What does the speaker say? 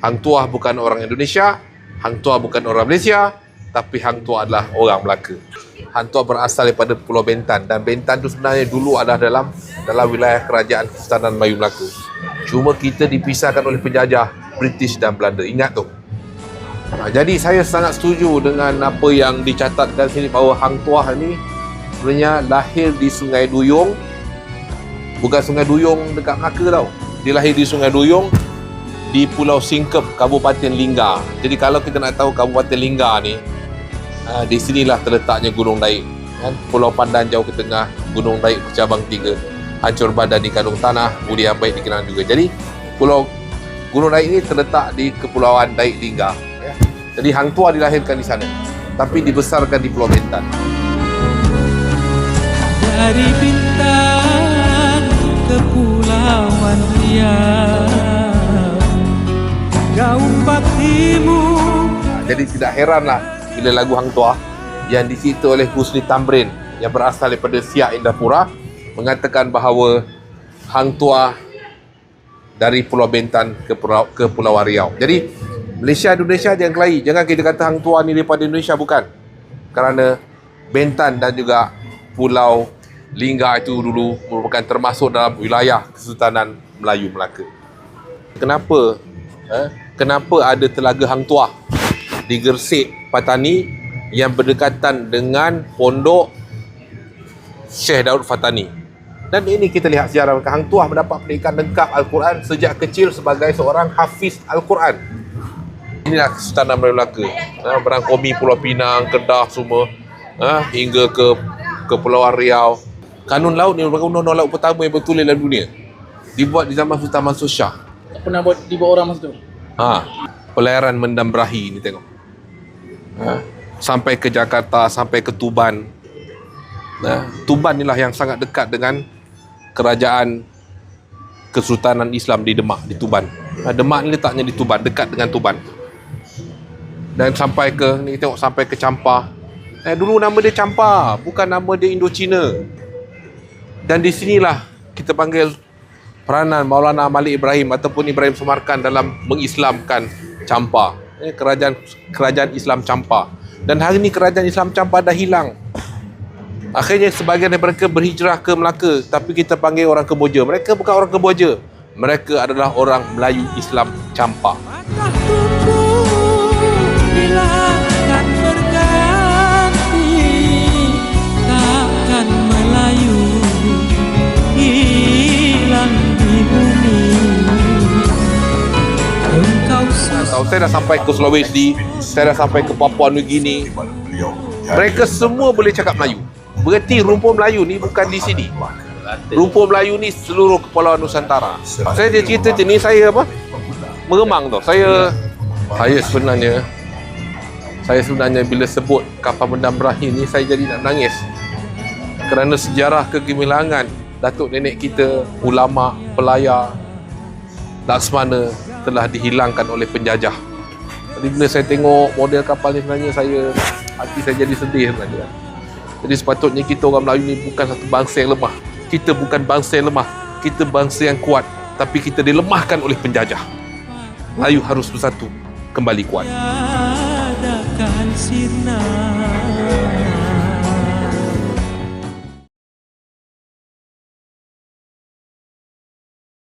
Hang Tuah bukan orang Indonesia, Hang Tuah bukan orang Malaysia, tapi Hang Tuah adalah orang Melaka. Hang Tuah berasal daripada Pulau Bentan dan Bentan itu sebenarnya dulu adalah dalam dalam wilayah kerajaan Kesultanan Melayu Melaka. Cuma kita dipisahkan oleh penjajah British dan Belanda. Ingat tu. Ha, jadi saya sangat setuju dengan apa yang dicatatkan sini bahawa Hang Tuah ni sebenarnya lahir di Sungai Duyung bukan Sungai Duyung dekat Melaka tau. Dia lahir di Sungai Duyung di Pulau Singkep, Kabupaten Lingga. Jadi kalau kita nak tahu Kabupaten Lingga ni, uh, di sinilah terletaknya Gunung Daik. Kan? Pulau Pandan jauh ke tengah, Gunung Daik bercabang tiga. Hancur badan di kandung tanah, budi yang baik dikenal juga. Jadi Pulau Gunung Daik ini terletak di Kepulauan Daik Lingga. Ya. Jadi Hang Tuah dilahirkan di sana. Tapi dibesarkan di Pulau Bentan. Dari bintang kepulauan Riau Gaung baktimu Jadi tidak heranlah bila lagu Hang Tuah yang dicipta oleh Husni Tamrin yang berasal daripada Siak Indapura mengatakan bahawa Hang Tuah dari Pulau Bentan ke Pulau ke Pulau Riau. Jadi Malaysia Indonesia jangan kelahi. Jangan kita kata Hang Tuah ni daripada Indonesia bukan. Kerana Bentan dan juga Pulau Lingga itu dulu merupakan termasuk dalam wilayah Kesultanan Melayu Melaka. Kenapa? Eh, kenapa ada telaga Hang Tuah di Gersik Patani yang berdekatan dengan pondok Syekh Daud Fatani. Dan ini kita lihat sejarah mereka. Hang Tuah mendapat pendidikan lengkap Al-Quran sejak kecil sebagai seorang hafiz Al-Quran. Inilah Kesultanan Melayu Melaka. Ha, berangkomi Pulau Pinang, Kedah semua. Ha, hingga ke ke Pulau Riau. Kanun laut ni merupakan undang-undang laut pertama yang bertulis dalam dunia. Dibuat di zaman Sultan Mansur Shah. Tak pernah buat dibuat orang masa tu. Ha, pelayaran Mendam Berahi ni tengok. Ha, sampai ke Jakarta, sampai ke Tuban. Nah, Tuban inilah yang sangat dekat dengan kerajaan Kesultanan Islam di Demak, di Tuban. Ha, Demak ni letaknya di Tuban, dekat dengan Tuban. Dan sampai ke ni tengok sampai ke Champa. Eh dulu nama dia Champa, bukan nama dia Indochina. Dan di sinilah kita panggil peranan Maulana Malik Ibrahim ataupun Ibrahim Sumarkan dalam mengislamkan Champa. Eh, kerajaan kerajaan Islam Champa. Dan hari ini kerajaan Islam Champa dah hilang. Akhirnya sebahagian daripada mereka berhijrah ke Melaka tapi kita panggil orang Kemboja. Mereka bukan orang Kemboja. Mereka adalah orang Melayu Islam Champa. Bila Tahu saya dah sampai ke Sulawesi, saya dah sampai ke Papua Nugini. Mereka semua boleh cakap Melayu. Berarti rumpun Melayu ni bukan di sini. Rumpun Melayu ni seluruh kepulauan Nusantara. Saya dia cerita ni saya apa? Meremang tau. Saya saya sebenarnya saya sebenarnya bila sebut kapal mendam berakhir ni saya jadi nak nangis. Kerana sejarah kegemilangan datuk nenek kita, ulama, pelayar, Laksmana telah dihilangkan oleh penjajah. Jadi bila saya tengok model kapal ni sebenarnya saya hati saya jadi sedih sebenarnya. Jadi sepatutnya kita orang Melayu ni bukan satu bangsa yang lemah. Kita bukan bangsa yang lemah. Kita bangsa yang kuat. Tapi kita dilemahkan oleh penjajah. Melayu harus bersatu. Kembali kuat. Sinar